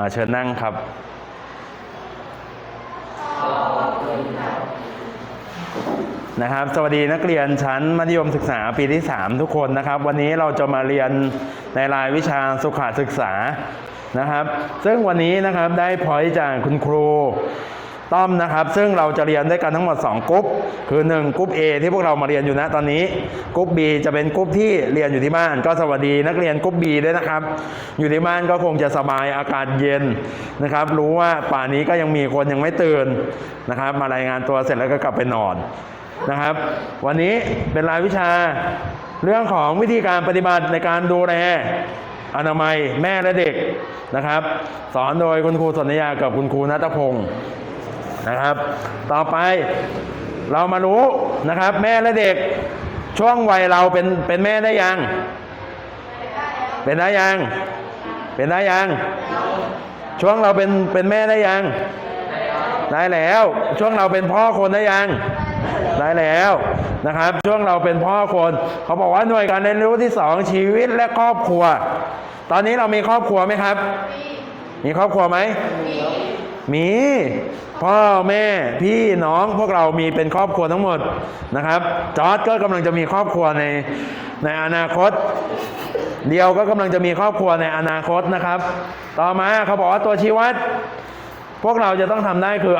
อ่าเชิญนั่งครับนะครับ สวัสดีนักเรียนชั้นมัธยมศึกษาปีที่ 3 ทุกคนนะครับ วันนี้เราจะมาเรียนในรายวิชาสุขศึกษานะครับ ซึ่งวันนี้นะครับได้พอยจากคุณครู ต้อมนะครับ ซึ่งเราจะเรียนด้วยกันทั้งหมด 2กรุ๊ปคือ 1กรุ๊ป A ที่พวกเรามาเรียนอยู่นะตอนนี้กรุ๊ป B จะเป็นกรุ๊ปที่เรียนอยู่ที่บ้าน ก็สวัสดีนักเรียนกรุ๊ป B ด้วยนะครับ อยู่ที่บ้านก็คงจะสบายอากาศเย็นนะครับ รู้ว่าป่านี้ก็ยังมีคนยังไม่ตื่นนะครับ มารายงานตัวเสร็จแล้วก็กลับไปนอนนะครับ วันนี้เป็นรายวิชาเรื่องของวิธีการปฏิบัติในการดูแลอนามัยแม่และเด็กนะครับ สอนโดยคุณครูสนธยากับคุณครูนัทพงศ์ นะครับ ต่อไปเรามารู้นะครับ แม่และเด็กช่วงวัยเราเป็นเป็นแม่ได้ยัง เป็นได้ยัง เป็นได้ยัง ช่วงเราเป็นเป็นแม่ได้ยัง ได้แล้ว ช่วงเราเป็นพ่อคนได้ยัง ได้แล้วนะครับ ช่วงเราเป็นพ่อคน เขาบอกว่าหน่วยการเรียนรู้ที่สองชีวิตและครอบครัว ตอนนี้เรามีครอบครัวไหมครับ มีครอบครัวไหมมี มีพ่อแม่พี่น้องพวกเรามีเป็นครอบครัวทั้งหมดนะครับ จอร์ดก็กำลังจะมีครอบครัวในในอนาคต เดียวก็กำลังจะมีครอบครัวในอนาคตนะครับ ต่อมาเขาบอกว่าตัวชี้วัด พวกเราจะต้องทำได้คือ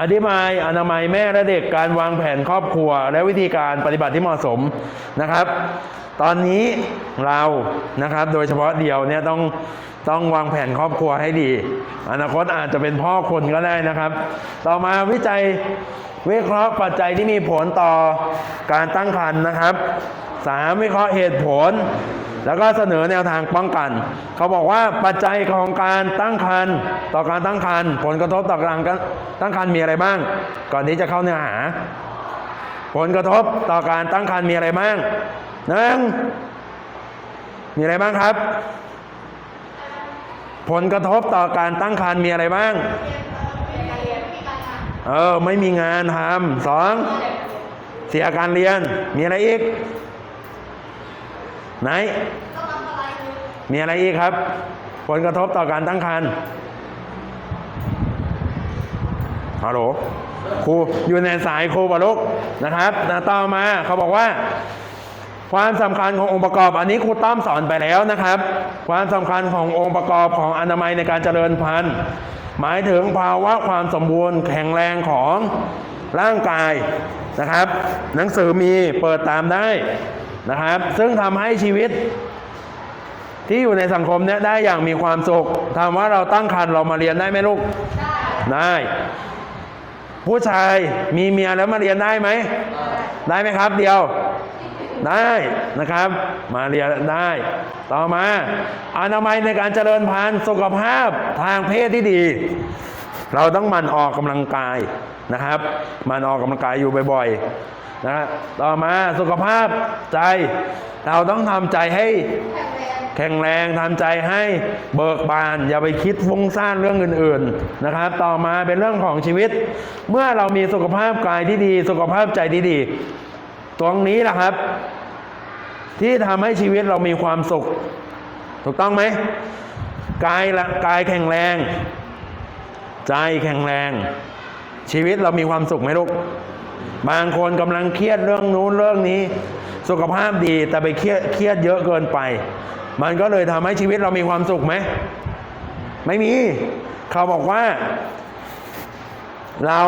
อธิบายอนามัยแม่และเด็กการวางแผนครอบครัว และวิธีการปฏิบัติที่เหมาะสมนะครับ ตอนนี้เรานะครับ โดยเฉพาะเดียวเนี่ยต้อง ต้องวางแผนครอบครัวให้ดี อนาคตอาจจะเป็นพ่อคนก็ได้นะครับ ต่อมาวิจัยวิเคราะห์ปัจจัยที่มีผลต่อการตั้งครรภ์นะครับสามวิเคราะห์เหตุผล แล้วก็เสนอแนวทางป้องกัน เขาบอกว่าปัจจัยของการตั้งครรภ์ต่อการตั้งครรภ์ผลกระทบต่อการตั้งครรภ์มีอะไรบ้าง ก่อนที่จะเข้าเนื้อหา ผลกระทบต่อการตั้งครรภ์มีอะไรบ้างหนึ่งมีอะไรบ้างครับ ผลกระทบต่อการตั้งครรภ์มีอะไรบ้าง เออ ไม่มีงานทำสองเสียการเรียน มีอะไรอีก ไหน มีอะไรอีกครับ ผลกระทบต่อการตั้งครรภ์ฮัลโหลครูอยู่ในสายครูบาลุกนะครับนะต่อมาเขาบอกว่า ความสำคัญขององค์ประกอบ อันนี้ครูต้อมสอนไปแล้วนะครับ ความสำคัญขององค์ประกอบของอนามัยในการเจริญพันธุ์ หมายถึงภาวะความสมบูรณ์แข็งแรงของร่างกายนะครับ หนังสือมีเปิดตามได้นะครับ ซึ่งทำให้ชีวิต ที่อยู่ในสังคมเนี้ยได้อย่างมีความสุขถามว่าเราตั้งครรภ์เรามาเรียนได้ไหมลูกได้ ผู้ชายมีเมียแล้วมาเรียนได้ไหมได้ไหมครับ เดียว ได้นะครับ มาเรียนได้ ต่อมา อนามัยในการเจริญพันธุ์สุขภาพทางเพศที่ดี เราต้องมันออกกำลังกายนะครับ มันออกกำลังกายอยู่บ่อยๆนะต่อมาสุขภาพใจ เราต้องทำใจให้แข็งแรงทำใจให้เบิกบาน อย่าไปคิดฟุ้งซ่านเรื่องอื่น ๆนะครับ ต่อมาเป็นเรื่องของชีวิต เมื่อเรามีสุขภาพกายที่ดี สุขภาพใจที่ดี ตรงนี้แหละครับ ที่ทำให้ชีวิตเรามีความสุข ถูกต้องไหมกายละกายแข็งแรง ใจแข็งแรง ชีวิตเรามีความสุขไหมลูกบางคนกำลังเครียดเรื่องนู้นเรื่องนี้ สุขภาพดีแต่ไปเครียดเครียดเยอะเกินไป มันก็เลยทำให้ชีวิตเรามีความสุขไหมไม่มี เขาบอกว่า เรา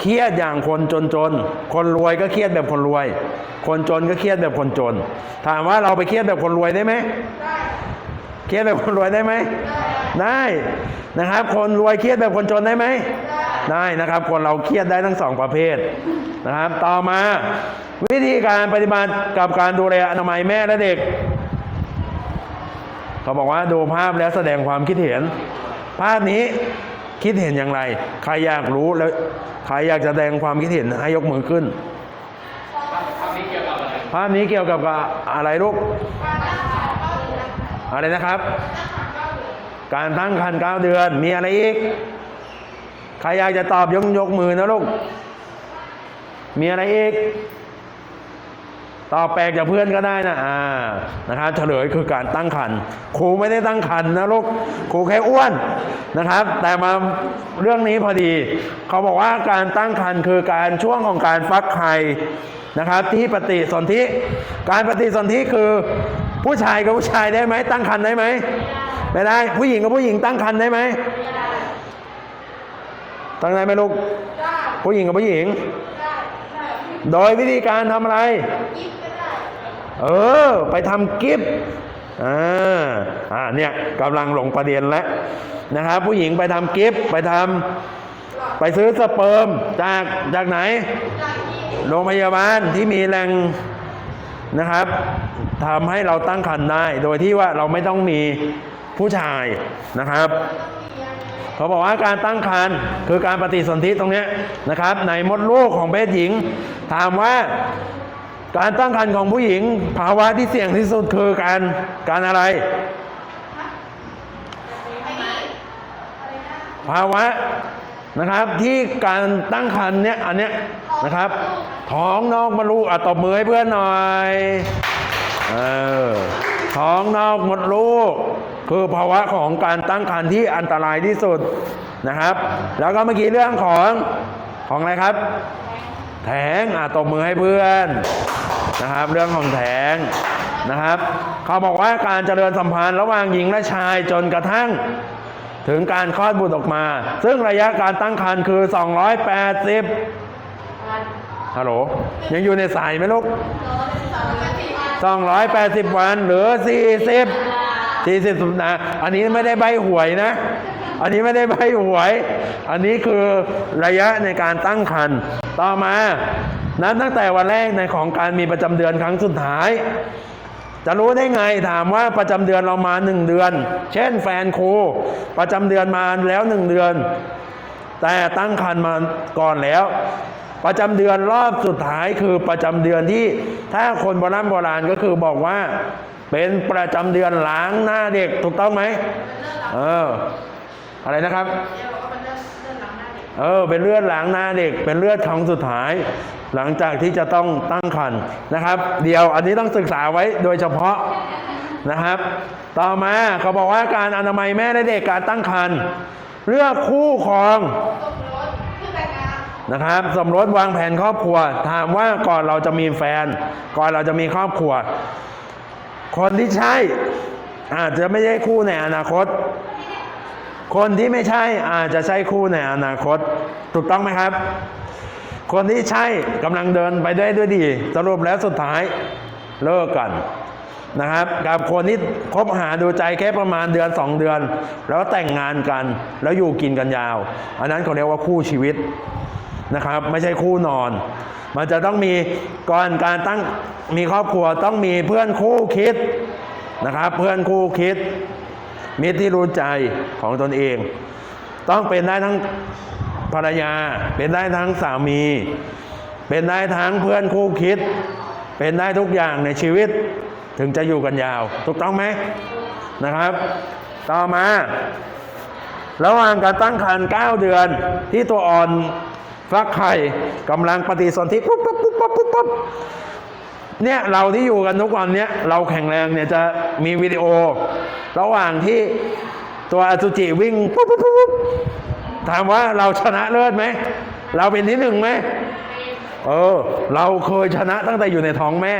เครียดอย่างคนจนจนๆคนรวยก็เครียดแบบคนรวย คนจนก็เครียดแบบคนจน ถามว่าเราไปเครียดแบบคนรวยได้ไหมได้เครียดแบบคนรวยได้ไหมได้นะครับ คนรวยเครียดแบบคนจนได้ไหมได้นะครับ คนเราเครียดได้ทั้งสองประเภทนะครับ ต่อมาวิธีการปฏิบัติกับการดูแลอนามัยแม่และเด็กเขาบอกว่าดูภาพแล้วแสดงความคิดเห็น ภาพนี้ คิดเห็นอย่างไร ใครอยากรู้แล้วใครอยากจะแสดงความคิดเห็นให้ยกมือขึ้น ภาพนี้เกี่ยวกับอะไรลูก อะไรนะครับ การตั้งครรภ์เก้าเดือน มีอะไรอีก ใครอยากจะตอบยกยกมือนะลูก มีอะไรอีก ตอบแปลกจากเพื่อนก็ได้นะอ่านะครับเฉลยคือการตั้งครรภ์ครูไม่ได้ตั้งครรภ์นะลูกครูแค่อ้วนนะครับ แต่มาเรื่องนี้พอดี เขาบอกว่าการตั้งครรภ์คือการช่วงของการฟักไข่นะครับ ที่ปฏิสนธิการปฏิสนธิคือผู้ชายกับผู้ชายได้ไหมตั้งครรภ์ได้ไหมไม่ได้ผู้หญิงกับผู้หญิงตั้งครรภ์ได้ไหมตั้งได้ไหมลูกผู้หญิงกับผู้หญิง โดยวิธีการทำอะไร เออ ไปทำกิฟต์อ่าอ่าเนี่ยกำลังหลงประเด็นแล้วนะครับผู้หญิงไปทำกิฟต์ไปทำไปซื้อสเปิร์มจากจากไหน โรงพยาบาลที่มีแหล่งนะครับทำให้เราตั้งครรภ์ได้ โดยที่ว่าเราไม่ต้องมีผู้ชายนะครับเขาบอกว่าการตั้งครรภ์คือการปฏิสนธิตรงนี้นะครับ ในมดลูกของเพศหญิง ถามว่า การตั้งครรภ์ของผู้หญิง ภาวะที่เสี่ยงที่สุดคือการการอะไร ภาวะนะครับที่การตั้งครรภ์เนี้ยอันเนี้ยนะครับ ท้องนอกมดลูกอะตบมือให้เพื่อนหน่อยเออท้องนอกมดลูก คือภาวะของการตั้งครรภ์ที่อันตรายที่สุดนะครับ แล้วก็เมื่อกี้เรื่องของของอะไรครับ แทงอะตบมือให้เพื่อนนะครับ เรื่องของแทงนะครับ เขาบอกว่าการเจริญสัมพันธ์ระหว่างหญิงและชายจนกระทั่ง ถึงการคลอดบุตรออกมา ซึ่งระยะการตั้งครรภ์คือ 280ฮัลโหลยังอยู่ในสายไหมลูก280 วันหรือ 40 40สัปดาห์อันนี้ไม่ได้ใบหวยนะ อันนี้ไม่ได้ใบหวย อันนี้คือระยะในการตั้งครรภ์ ต่อมานั้นตั้งแต่วันแรกในของการมีประจำเดือนครั้งสุดท้าย จะรู้ได้ไงถามว่าประจำเดือนเรามาหนึ่งเดือน เช่นแฟนครูประจำเดือนมาแล้วหนึ่งเดือน แต่ตั้งครรภ์มาก่อนแล้ว ประจำเดือนรอบสุดท้ายคือประจำเดือนที่ถ้าคนโบราณโบราณก็คือบอกว่า เป็นประจำเดือนล้างหน้าเด็กถูกต้องไหมเอออะไรนะครับ เออ เป็นเลือดหล้างนาเด็ก เป็นเลือดครั้งสุดท้าย หลังจากที่จะต้องตั้งครรภ์นะครับ เดี๋ยวอันนี้ต้องศึกษาไว้โดยเฉพาะนะครับ ต่อมาเขาบอกว่าการอนามัยแม่และเด็กการตั้งครรภ์เลือกคู่ครองนะครับ สมรสวางแผนครอบครัว ถามว่าก่อนเราจะมีแฟน ก่อนเราจะมีครอบครัว คนที่ใช่อาจจะไม่ใช่คู่ในอนาคต คนที่ไม่ใช่อาจจะใช่คู่ในอนาคต ถูกต้องไหมครับ คนที่ใช่กำลังเดินไปได้ด้วยดี สรุปแล้วสุดท้ายเลิกกันนะครับกับคนที่คบหาดูใจแค่ประมาณเดือน 2 เดือน แล้วแต่งงานกัน แล้วอยู่กินกันยาว อันนั้นเขาเรียกว่าคู่ชีวิตนะครับ ไม่ใช่คู่นอน มันจะต้องมีก่อนการตั้งมีครอบครัวต้องมีเพื่อนคู่คิดนะครับ เพื่อนคู่คิด มิตรที่รู้ใจของตนเอง ต้องเป็นได้ทั้งภรรยา เป็นได้ทั้งสามี เป็นได้ทั้งเพื่อนคู่คิด เป็นได้ทุกอย่างในชีวิต ถึงจะอยู่กันยาว ถูกต้องไหมนะครับ ต่อมา ระหว่างการตั้งครรภ์9เดือน ที่ตัวอ่อนฟักไข่กำลังปฏิสนธิปุ๊บปุ๊บปุ๊บปุ๊บปุ๊บปุ๊บเนี่ยเราที่อยู่กันทุกวันเนี้ยเราแข็งแรงเนี่ยจะมีวิดีโอ ระหว่างที่ตัวอสุจิวิ่งปุ๊บปุ๊บปุ๊บถามว่าเราชนะเลิศไหม เราเป็นที่หนึ่งไหม เออ เราเคยชนะตั้งแต่อยู่ในท้องแม่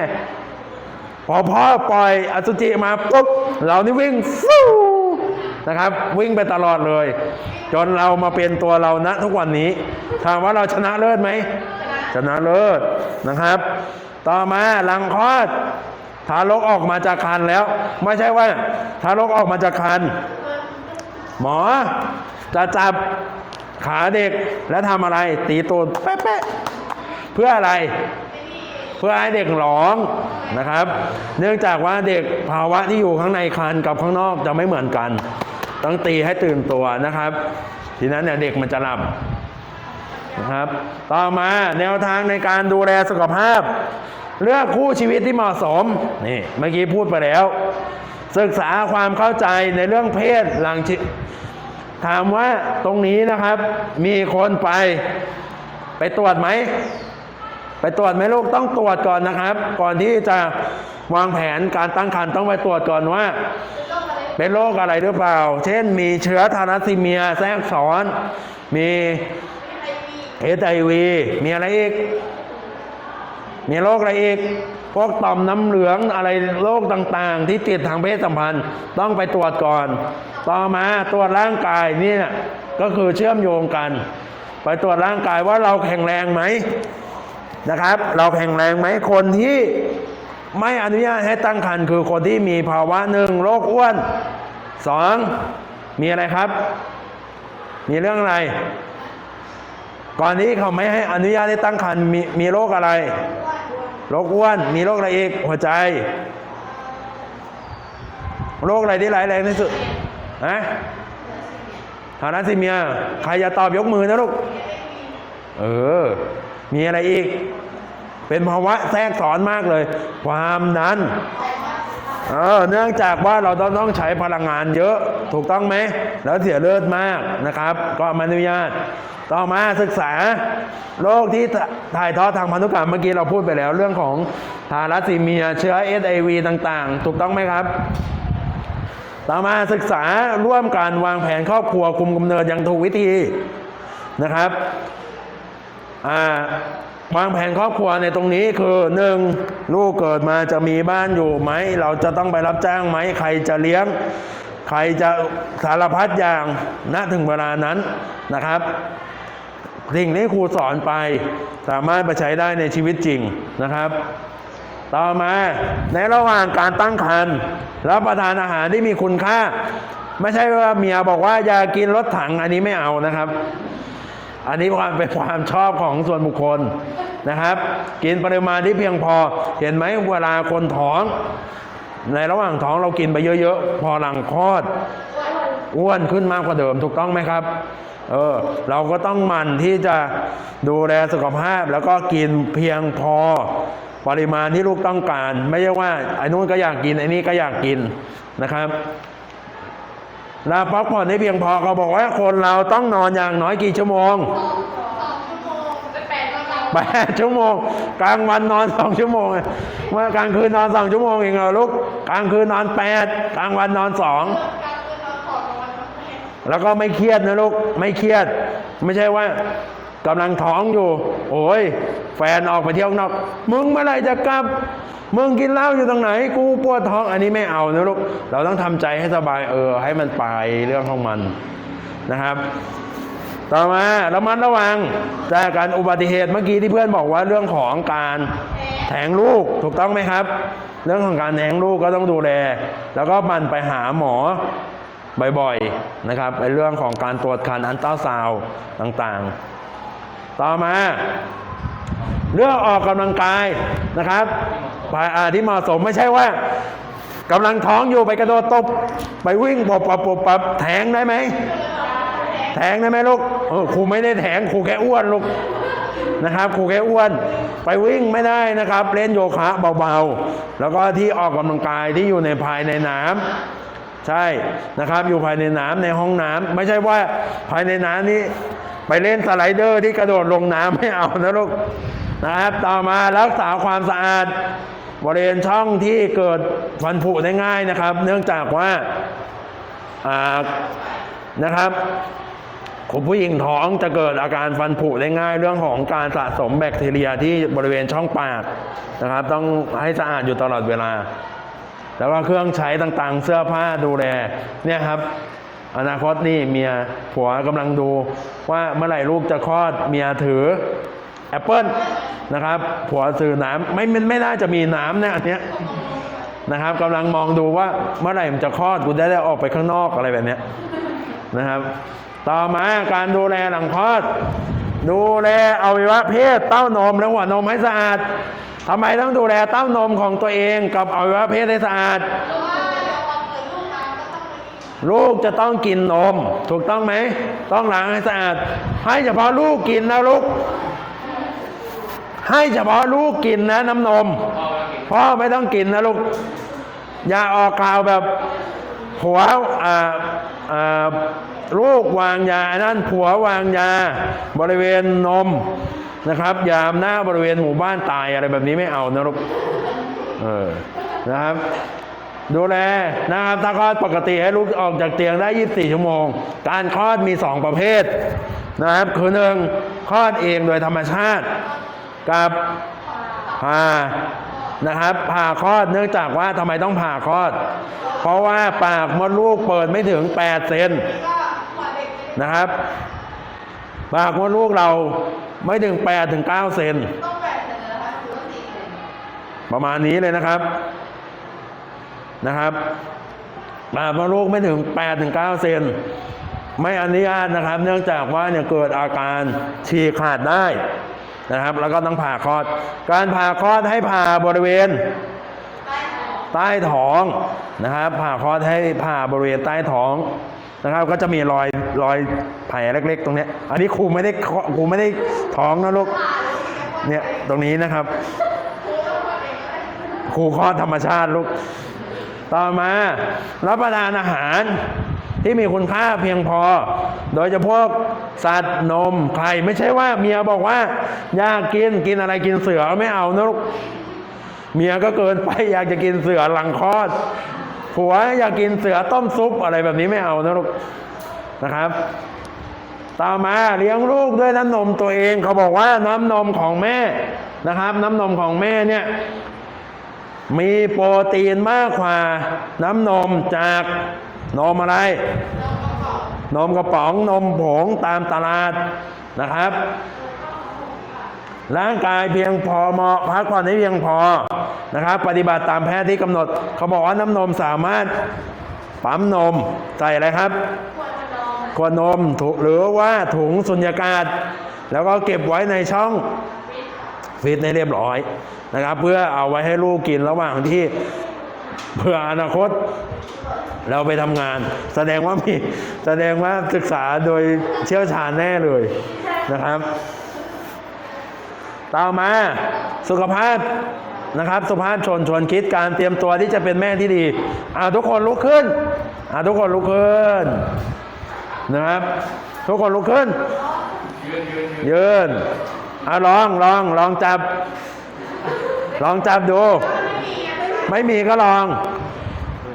พอพ่อปล่อยอสุจิมาปุ๊บเรานี่วิ่งฟูนะครับ วิ่งไปตลอดเลย จนเรามาเป็นตัวเราณทุกวันนี้ ถามว่าเราชนะเลิศไหม ชนะเลิศนะครับ ต่อมาหลังคลอด ทารกออกมาจากครรภ์แล้ว ไม่ใช่ว่า ทารกออกมาจากครรภ์หมอจะจับขาเด็กแล้วทำอะไร ตีตูดแป๊ะเพื่ออะไร เพื่อให้เด็กร้องนะครับ เนื่องจากว่าเด็กภาวะที่อยู่ข้างในครรภ์กับข้างนอกจะไม่เหมือนกัน ต้องตีให้ตื่นตัวนะครับ ทีนั้นเนี่ยเด็กมันจะหลับนะครับ ต่อมาแนวทางในการดูแลสุขภาพ เลือกคู่ชีวิตที่เหมาะสมนี่เมื่อกี้พูดไปแล้ว ศึกษาความเข้าใจในเรื่องเพศหลังชถามว่าตรงนี้นะครับ มีคนไป ไปตรวจไหมไปไปตรวจไหมลูกต้องตรวจก่อนนะครับ ก่อนที่จะวางแผนการตั้งครรภ์ต้องไปตรวจก่อนว่า เป็นโรคอะไรหรือเปล่า เช่น มีเชื้อทารัสซีเมียแทรกซ้อน มีเอชไอวีมีอะไรอีก มีโรคอะไรอีกพวกต่อมน้ำเหลืองอะไรโรคต่างๆ ที่ติดทางเพศสัมพันธ์ต้องไปตรวจก่อน ต่อมาตรวจร่างกายนี่ก็คือเชื่อมโยงกัน ไปตรวจร่างกายว่าเราแข็งแรงไหมนะครับ เราแข็งแรงไหมคนที่ไม่อนุญาตให้ตั้งครรภ์คือคนที่มีภาวะหนึ่งโรคอ้วนสองมีอะไรครับ มีเรื่องอะไร ก่อนนี้เขาไม่ให้อนุญาตให้ตั้งครรภ์มีมีโรคอะไร โรคอ้วน มีโรคอะไรอีก หัวใจ โรคอะไรที่ร้ายแรงที่สุดนะทารัสซีเมีย ใครจะตอบยกมือนะลูก เออ มีอะไรอีก เป็นภาวะแทรกซ้อนมากเลย ความดันเออเนื่องจากว่าเราต้องต้องใช้พลังงานเยอะ ถูกต้องไหม แล้วเสียเลือดมากนะครับ ก็ไม่อนุญาต ต่อมาศึกษาโรคที่ถ่ายทอดทางพันธุกรรมเมื่อกี้เราพูดไปแล้วเรื่องของทารัสซีเมีย เชื้อเอสไอวีต่างๆ ถูกต้องไหมครับ ต่อมาศึกษาร่วมกันวางแผนครอบครัวคุมกำเนิดอย่างถูกวิธีนะครับวางแผนครอบครัวในตรงนี้คือหนึ่งลูกเกิดมาจะมีบ้านอยู่ไหม เราจะต้องไปรับจ้างไหม ใครจะเลี้ยง ใครจะสารพัดอย่างณถึงเวลานั้นนะครับ สิ่งที่ครูสอนไป สามารถไปใช้ได้ในชีวิตจริงนะครับ ต่อมาในระหว่างการตั้งครรภ์รับประทานอาหารที่มีคุณค่า ไม่ใช่ว่าเมียบอกว่าอย่ากินรถถังอันนี้ไม่เอานะครับ อันนี้ความเป็นความชอบของส่วนบุคคลนะครับ กินปริมาณที่เพียงพอ เห็นไหมเวลาคนท้อง ในระหว่างท้องเรากินไปเยอะๆ พอหลังคลอดอ้วนขึ้นมากกว่าเดิมถูกต้องไหมครับ เออเราก็ต้องหมั่นที่จะดูแลสุขภาพแล้วก็กินเพียงพอปริมาณที่ลูกต้องการ ไม่ใช่ว่าไอ้นู้นก็อยากกินไอ้นี้ก็อยากกินนะครับลาพักผ่อนให้เพียงพอเขาบอกว่าคนเราต้องนอนอย่างน้อยกี่ชั่วโมงแปดชั่วโมง กลางวันนอนสองชั่วโมงเมื่อกลางคืนนอนสองชั่วโมงเองเหรอลูกกลางคืนนอนแปดกลางวันนอนสอง แล้วก็ไม่เครียดนะลูกไม่เครียด ไม่ใช่ว่ากำลังท้องอยู่ โอ้ย แฟนออกไปเที่ยวนอก มึงเมื่อไรจะกลับ มึงกินเหล้าอยู่ตรงไหน กูปวดท้อง อันนี้ไม่เอานะลูก เราต้องทำใจให้สบายเออ ให้มันไปเรื่องของมันนะครับ ต่อมาระมัดระวังจากการอุบัติเหตุเมื่อกี้ที่เพื่อนบอกว่าเรื่องของการแทงลูกถูกต้องไหมครับ เรื่องของการแทงลูกก็ต้องดูแล แล้วก็มันไปหาหมอ บ่อยๆนะครับในเรื่องของการตรวจคันอันต้าซาวด์ต่างๆ ต่อมา เรื่องออกกำลังกายนะครับไปอาที่เหมาะสมไม่ใช่ว่ากำลังท้องอยู่ไปกระโดดตบไปวิ่งปบปบปบปบแทงได้ไหมแทงได้ไหมลูกเออครูไม่ได้แทงครูแค่อ้วนลูกนะครับครูแค่อ้วนไปวิ่งไม่ได้นะครับ เล่นโยคะเบาๆ แล้วก็ที่ออกกำลังกายที่อยู่ในภายในน้ำ ใช่นะครับ อยู่ภายในน้ำในห้องน้ำไม่ใช่ว่าภายในน้ำนี้ ไปเล่นสไลเดอร์ที่กระโดดลงน้ำไม่เอานะลูกนะครับ ต่อมารักษาความสะอาดบริเวณช่องที่เกิดฟันผุได้ง่ายนะครับ เนื่องจากว่าอ่านะครับคุณผู้หญิงท้องจะเกิดอาการฟันผุได้ง่าย เรื่องของการสะสมแบคทีเรียที่บริเวณช่องปากนะครับ ต้องให้สะอาดอยู่ตลอดเวลา แล้วก็เครื่องใช้ต่างๆ เสื้อผ้าดูแลเนี่ยครับ อนาคตนี่เมียผัวกำลังดูว่าเมื่อไหร่ลูกจะคลอดเมียถือแอปเปิลนะครับผัวซื้อน้ำไม่ไม่ไม่น่าจะมีน้ำนะอันเนี้ยนะครับกำลังมองดูว่าเมื่อไหร่มันจะคลอดกูจะได้ออกไปข้างนอกอะไรแบบเนี้ยนะครับ ต่อมาการดูแลหลังคลอด ดูแลอวัยวะเพศเต้านมและหัวนมให้สะอาด ทำไมต้องดูแลเต้านมของตัวเองกับอวัยวะเพศให้สะอาด ลูกจะต้องกินนม ถูกต้องไหม ต้องล้างให้สะอาด ให้เฉพาะลูกกินนะลูก ให้เฉพาะลูกกินนะน้ำนม พ่อไม่ต้องกินนะลูก อย่าออกข่าวแบบผัวลูกวางยาอันนั่นผัววางยา บริเวณนม นะครับ ยามหน้าบริเวณหมู่บ้านตายอะไรแบบนี้ไม่เอานะลูกเออนะครับ ดูแลนะครับถ้าคลอดปกติให้ลูกออกจากเตียงได้ 24 ชั่วโมง การคลอดมี 2 ประเภทนะครับ คือหนึ่งคลอดเองโดยธรรมชาติ กับผ่านะครับผ่าคลอดเนื่องจากว่าทำไมต้องผ่าคลอด เพราะว่าปากมดลูกเปิดไม่ถึง 8 เซนนะครับ ปากมดลูกเรา ไม่ถึง8ถึง9เซนประมาณนี้เลยนะครับนะครับปากมดลูกไม่ถึง8ถึง9เซนไม่อนุญาตนะครับ เนื่องจากว่าเนี่ยเกิดอาการฉีกขาดได้นะครับ แล้วก็ต้องผ่าคลอด การผ่าคลอดให้ผ่าบริเวณใต้ท้องนะครับ ผ่าคลอดให้ผ่าบริเวณใต้ท้อง นะครับ ก็จะมีรอยรอยแผลเล็ก ๆ ตรงเนี้ย อันนี้ครูไม่ได้คาะครูไม่ได้ท้องนะลูก เนี่ยตรงนี้นะครับ ครูคลอดธรรมชาติลูก ต่อมารับประทานอาหารที่มีคุณค่าเพียงพอ โดยเฉพาะสัตว์นมไข่ไม่ใช่ว่าเมียบอกว่า อยากกินกินอะไรกินเสือไม่เอานะลูกเมียก็เกินไปอยากจะกินเสือหลังคลอด ผัวอยากกินเสือต้มซุปอะไรแบบนี้ไม่เอานะลูกนะครับต่อมาเลี้ยงลูกด้วยน้ำนมตัวเองเขาบอกว่าน้ำนมของแม่นะครับ น้ำนมของแม่เนี่ยมีโปรตีนมากกว่าน้ำนมจากนมอะไร นมกระป๋องนมผงตามตลาดนะครับ ร่างกายเพียงพอเหมาะพักผ่อนให้เพียงพอนะครับ ปฏิบัติตามแพทย์ที่กำหนด เขาบอกว่าน้ำนมสามารถปั๊มนมใส่อะไรครับขวดนมถุหรือว่าถุงสุญญากาศ แล้วก็เก็บไว้ในช่องฟิตให้เรียบร้อยนะครับ เพื่อเอาไว้ให้ลูกกินระหว่างที่เพื่ออนาคตเราไปทำงาน แสดงว่ามีแสดงว่าศึกษาโดยเชี่ยวชาญแน่เลยนะครับ ต่อมาสุขภาพนะครับ สุขภาพชนชวนคิดการเตรียมตัวที่จะเป็นแม่ที่ดีเอาทุกคนลุกขึ้นเอาทุกคนลุกขึ้นนะครับ ทุกคนลุกขึ้น ยืนเอาลองลองลองจับ ลองจับดู ไม่มีก็ลอง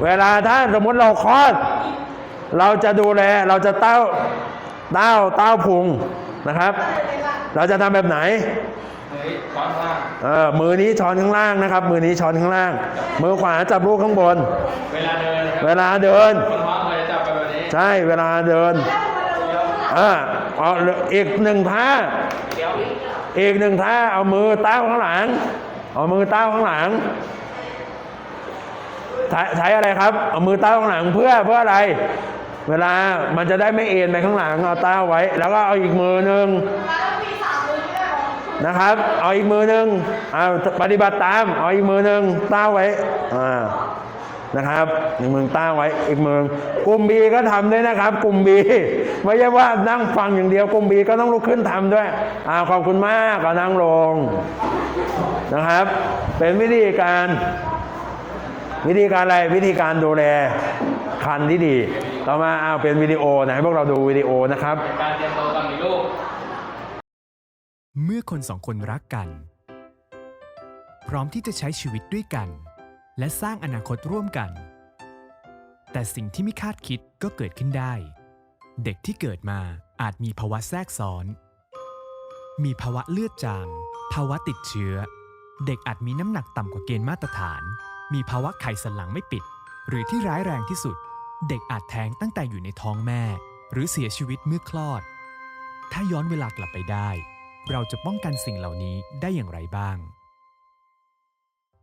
เวลาถ้าสมมติเราคลอด เราจะดูแลเราจะเต้าเต้าเต้าพุงนะครับ เราจะทำแบบไหน เฮ้ยช้อนข้างล่างเอมือนี้ช้อนข้างล่างนะครับ มือนี้ช้อนข้างล่าง มือขวาจับลูกข้างบน เวลาเดิน เวลาเดิน ใช่เวลาเดินอ่าเอาอีกหนึ่งท่าอีกหนึ่งท่าเอามือเต้าข้างหลัง เอามือเต้าข้างหลังใช้อะไรครับ เอามือเต้าข้างหลังเพื่อเพื่ออะไร เวลามันจะได้ไม่เอ็นไปข้างหลังเอาเต้าไว้ แล้วก็เอาอีกมือหนึ่ง นะครับ เอาอีกมือหนึ่งเอาปฏิบัติตาม เอาอีกมือหนึ่งต้าไว้อ่านะครับหนึ่งมือต้าไว้อีกมือกลุ่มบีก็ทำด้วยนะครับ กลุ่มบีไม่ใช่ว่านั่งฟังอย่างเดียว กลุ่มบีก็ต้องลุกขึ้นทำด้วยอ่าขอบคุณมากก็นั่งลงนะครับ เป็นวิธีการวิธีการอะไรวิธีการดูแลคันที่ดี ต่อมาเอาเป็นวิดีโอนะให้พวกเราดูวิดีโอนะครับการเตรียมตัวก่อนมีลูก เมื่อคนสองคนรักกัน พร้อมที่จะใช้ชีวิตด้วยกัน และสร้างอนาคตร่วมกัน แต่สิ่งที่ไม่คาดคิดก็เกิดขึ้นได้ เด็กที่เกิดมาอาจมีภาวะแทรกซ้อน มีภาวะเลือดจาง ภาวะติดเชื้อ เด็กอาจมีน้ำหนักต่ำกว่าเกณฑ์มาตรฐาน มีภาวะไขสันหลังไม่ปิด หรือที่ร้ายแรงที่สุด เด็กอาจแท้งตั้งแต่อยู่ในท้องแม่ หรือเสียชีวิตเมื่อคลอด ถ้าย้อนเวลากลับไปได้ เราจะป้องกันสิ่งเหล่านี้ได้อย่างไรบ้าง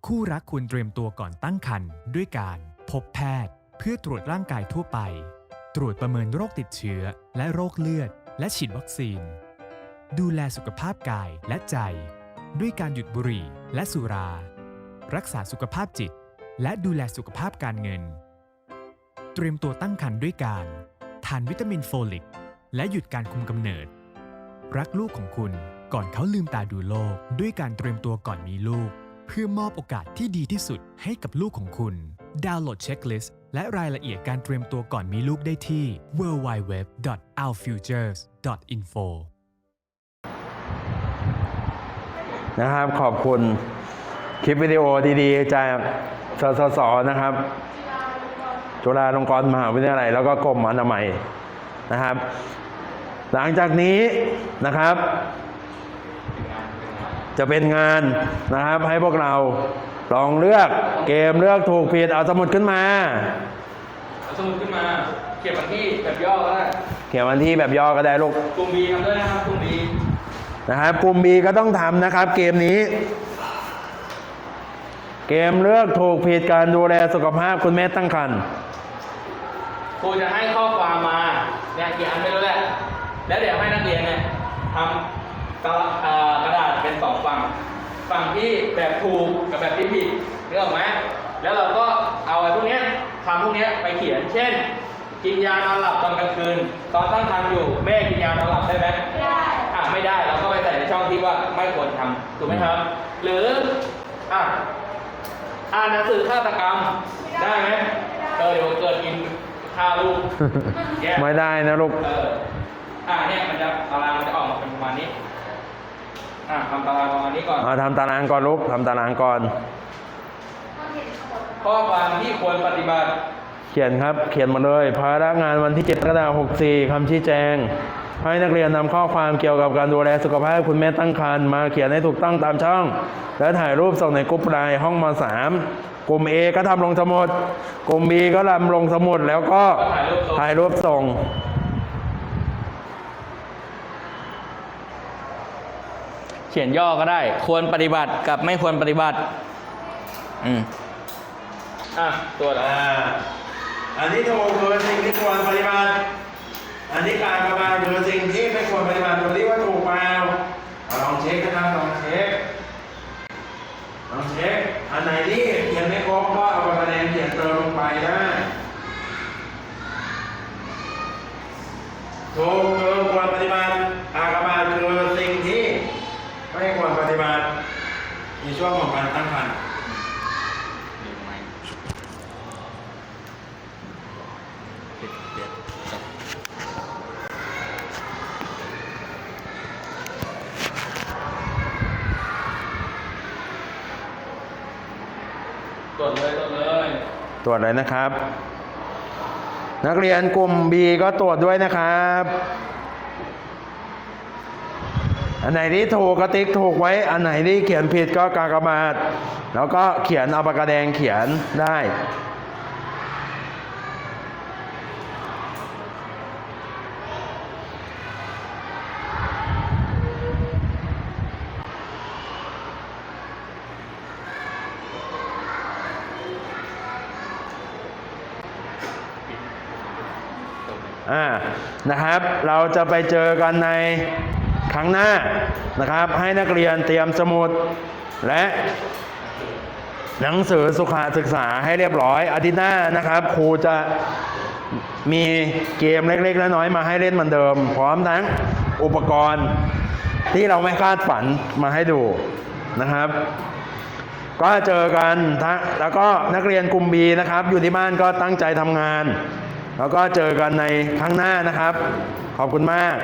คู่รักควรเตรียมตัวก่อนตั้งครรภ์ด้วยการพบแพทย์ เพื่อตรวจร่างกายทั่วไป ตรวจประเมินโรคติดเชื้อ และโรคเลือด และฉีดวัคซีน ดูแลสุขภาพกายและใจ ด้วยการหยุดบุหรี่และสุรา รักษาสุขภาพจิต และดูแลสุขภาพการเงิน เตรียมตัวตั้งครรภ์ด้วยการทานวิตามินโฟลิก และหยุดการคุมกำเนิด รักลูกของคุณก่อนเขาลืมตาดูโลก ด้วยการเตรียมตัวก่อนมีลูก เพื่อมอบโอกาสที่ดีที่สุดให้กับลูกของคุณ ดาวน์โหลดเช็คลิสต์และรายละเอียดการเตรียมตัวก่อนมีลูกได้ที่ www.ourfutures.info นะครับขอบคุณคลิปวิดีโอดีๆจากสสสนะครับ จุฬาลงกรณ์มหาวิทยาลัยแล้วก็กรมอนามัยนะครับ หลังจากนี้นะครับ จะเป็นงานนะครับให้พวกเราลองเลือกเกมเลือกถูกผิดเอาสมุดขึ้นมาเอาสมุดขึ้นมา เขียนวันที่แบบย่อก็ได้เขียนวันที่แบบย่อก็ได้ลูกกลุ่มบีทำด้วยนะครับกลุ่มบีนะครับกลุ่ม B ก็ต้องทำนะครับ เกมนี้ เกมเลือกถูกผิดการดูแลสุขภาพคุณแม่ตั้งครรภ์ครูจะให้ข้อความมาเนี่ยกี่อันไม่รู้แหละ แล้วเดี๋ยวให้นักเรียนเนี่ยทำกระเอ่อกระดาษเป็นสองฝั่ง ฝั่งที่แบบถูกกับแบบที่ผิดนึกออกไหมแล้วเราก็เอาไอ้พวกเนี้ยคำพวกเนี้ยไปเขียน เช่น กินยานอนหลับตอนกลางคืน ตอนตั้งครรภ์อยู่แม่กินยานอนหลับได้ไหมไม่ได้อะไม่ได้เราก็ไปใส่ในช่องที่ว่าไม่ควรทำถูกไหมครับ หรืออะอ่านหนังสือฆาตกรรมได้ไหมเออเดี๋ยวเกิดกินฆ่าลูกแย่ไม่ได้นะลูกเอออ่าเนี่ยมันจะตารางมันจะออกมาเป็นประมาณนี้ อ่าทำตารางประมาณนี้ก่อน เอาทำตารางก่อนลูกทำตารางก่อน ข้อความที่ควรปฏิบัติ เขียนครับ เขียนหมดเลยภาระงานวันที่7กรกฎาคม64คำชี้แจง ให้นักเรียนนำข้อความเกี่ยวกับการดูแลสุขภาพคุณแม่ตั้งครรภ์มาเขียนให้ถูกต้องตามช่อง และถ่ายรูปส่งในกลุ่มไลน์ห้องม .3 กลุ่ม A ก็ทำลงสมุดกลุ่ม B ก็ทำลงสมุดแล้วก็ถ่ายรูปส่ง ถ่ายรูปส่ง เขียนย่อก็ได้ ควรปฏิบัติกับไม่ควรปฏิบัติ อืมอะตัวจอ่าอันที่ถูกคือสิ่งที่ควรปฏิบัติ อันที่การกระทำคือสิ่งที่ไม่ควรปฏิบัติดูที่ว่าถูกเปล่าเอาลองเช็คนะครับลองเช็คลองเช็คอันไหนที่เขียนไม่ครบก็เอาไปคะแนนเขียนเติมลงไปได้ถูกคือควรปฏิบัติ อากบาตคือสิ่งที่ไม่ ควรปฏิบัติในช่วงของการตั้งครรภ์ตรวจเลยตรวจเลยตรวจเลยนะครับ นักเรียนกลุ่ม B ก็ตรวจด้วยนะครับ อันไหนที่ถูกก็ติ๊กถูกไว้ อันไหนที่เขียนผิดก็กากบาทแล้วก็เขียนเอาปากกาแดงเขียนได้อ่านะครับ เราจะไปเจอกันใน รั้งหน้านะครับ ให้นักเรียนเตรียมสมุดและหนังสือสุขศึกษาให้เรียบร้อย อาทิตย์หน้านะครับ ครูจะมีเกมเล็กๆและน้อยๆมาให้เล่นเหมือนเดิม พร้อมทั้งอุปกรณ์ที่เราไม่คาดฝันมาให้ดูนะครับ ก็เจอกันทะแล้วก็นักเรียนกลุ่มบีนะครับ อยู่ที่บ้านก็ตั้งใจทำงาน แล้วก็เจอกันในครั้งหน้านะครับ ขอบคุณมาก